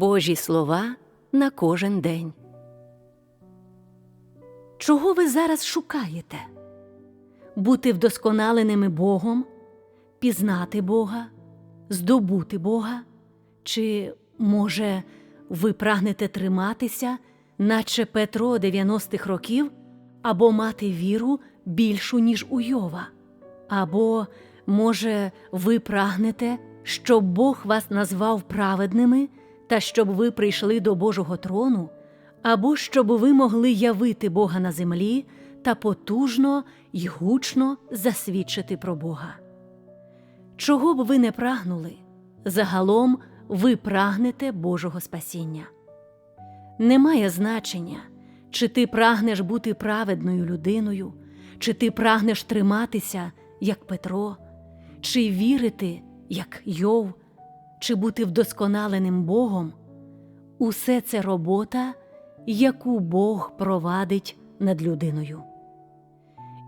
Божі слова на кожен день. Чого ви зараз шукаєте? Бути вдосконаленими Богом, пізнати Бога, здобути Бога? Чи, може, ви прагнете триматися, наче Петро 90-х років, або мати віру більшу, ніж у Йова? Або, може, ви прагнете, щоб Бог вас назвав праведними та щоб ви прийшли до Божого трону, або щоб ви могли явити Бога на землі та потужно й гучно засвідчити про Бога. Чого б ви не прагнули, загалом ви прагнете Божого спасіння. Немає значення, чи ти прагнеш бути праведною людиною, чи ти прагнеш триматися, як Петро, чи вірити, як Йов, чи бути вдосконаленим Богом. Усе це робота, яку Бог провадить над людиною.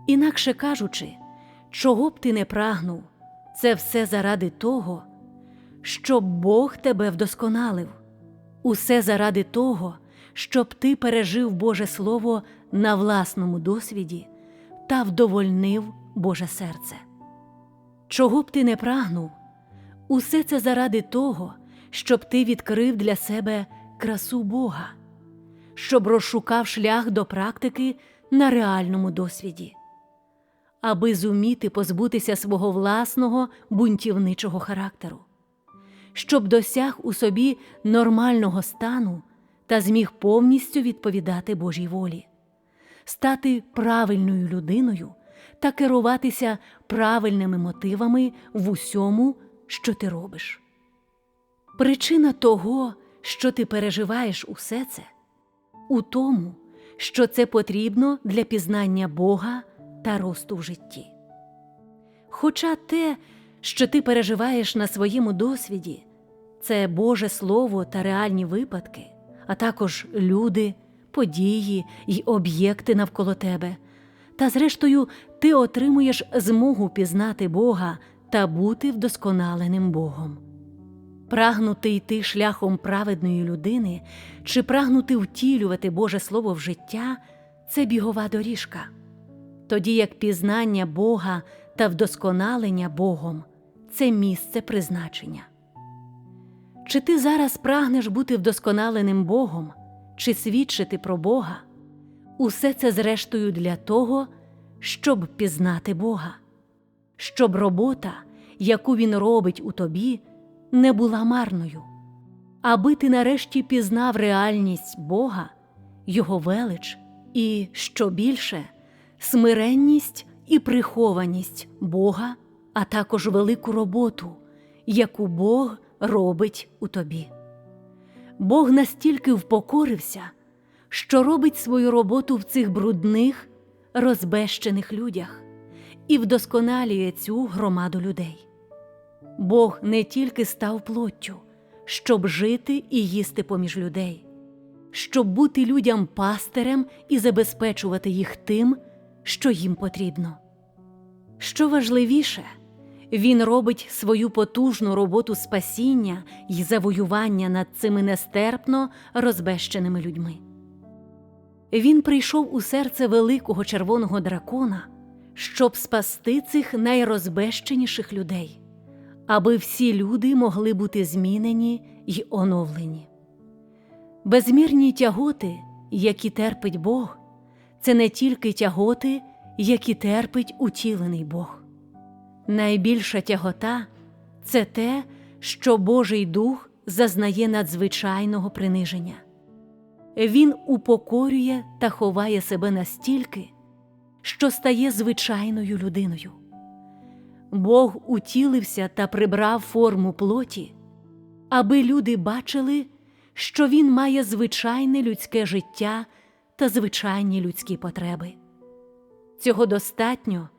Інакше кажучи, чого б ти не прагнув, це все заради того, щоб Бог тебе вдосконалив, усе заради того, щоб ти пережив Боже Слово на власному досвіді та вдовольнив Боже серце. Чого б ти не прагнув, усе це заради того, щоб ти відкрив для себе красу Бога, щоб розшукав шлях до практики на реальному досвіді, аби зуміти позбутися свого власного бунтівничого характеру, щоб досяг у собі нормального стану та зміг повністю відповідати Божій волі, стати правильною людиною та керуватися правильними мотивами в усьому, що ти робиш. Причина того, що ти переживаєш усе це, у тому, що це потрібно для пізнання Бога та росту в житті. Хоча те, що ти переживаєш на своєму досвіді, це Боже Слово та реальні випадки, а також люди, події й об'єкти навколо тебе, та зрештою ти отримуєш змогу пізнати Бога та бути вдосконаленим Богом. Прагнути йти шляхом праведної людини чи прагнути втілювати Боже Слово в життя це бігова доріжка, тоді як пізнання Бога та вдосконалення Богом це місце призначення. Чи ти зараз прагнеш бути вдосконаленим Богом, чи свідчити про Бога? Усе це зрештою для того, щоб пізнати Бога, щоб робота, яку Він робить у тобі, не була марною, аби ти нарешті пізнав реальність Бога, Його велич і, що більше, смиренність і прихованість Бога, а також велику роботу, яку Бог робить у тобі. Бог настільки впокорився, що робить свою роботу в цих брудних, розбещених людях і вдосконалює цю громаду людей. Бог не тільки став плоттю, щоб жити і їсти поміж людей, щоб бути людям пастирем і забезпечувати їх тим, що їм потрібно. Що важливіше, він робить свою потужну роботу спасіння і завоювання над цими нестерпно розбещеними людьми. Він прийшов у серце великого червоного дракона, щоб спасти цих найрозбещеніших людей, аби всі люди могли бути змінені й оновлені. Безмірні тяготи, які терпить Бог, це не тільки тяготи, які терпить утілений Бог. Найбільша тягота це те, що Божий Дух зазнає надзвичайного приниження. Він упокорює та ховає себе настільки, що стає звичайною людиною. Бог утілився та прибрав форму плоті, аби люди бачили, що Він має звичайне людське життя та звичайні людські потреби. Цього достатньо,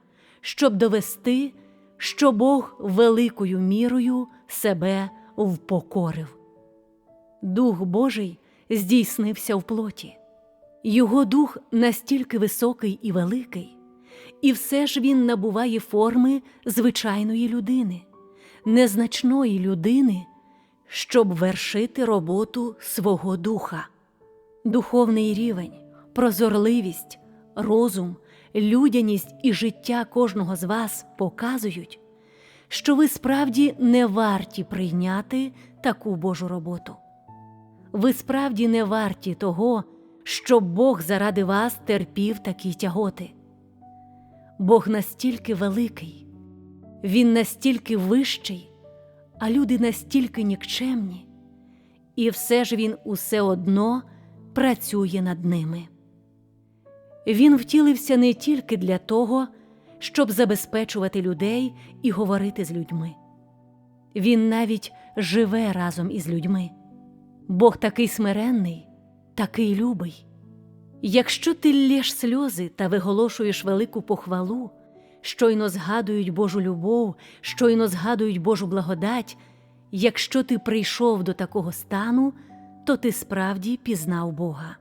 щоб довести, що Бог великою мірою себе впокорив. Дух Божий здійснився в плоті. Його дух настільки високий і великий, і все ж він набуває форми звичайної людини, незначної людини, щоб вершити роботу свого духа. Духовний рівень, прозорливість, розум, людяність і життя кожного з вас показують, що ви справді не варті прийняти таку Божу роботу. Ви справді не варті того, щоб Бог заради вас терпів такі тяготи. Бог настільки великий, Він настільки вищий, а люди настільки нікчемні, і все ж Він усе одно працює над ними. Він втілився не тільки для того, щоб забезпечувати людей і говорити з людьми. Він навіть живе разом із людьми. Бог такий смиренний, такий любий. Якщо ти лєш сльози та виголошуєш велику похвалу, щойно згадують Божу любов, щойно згадують Божу благодать, якщо ти прийшов до такого стану, то ти справді пізнав Бога.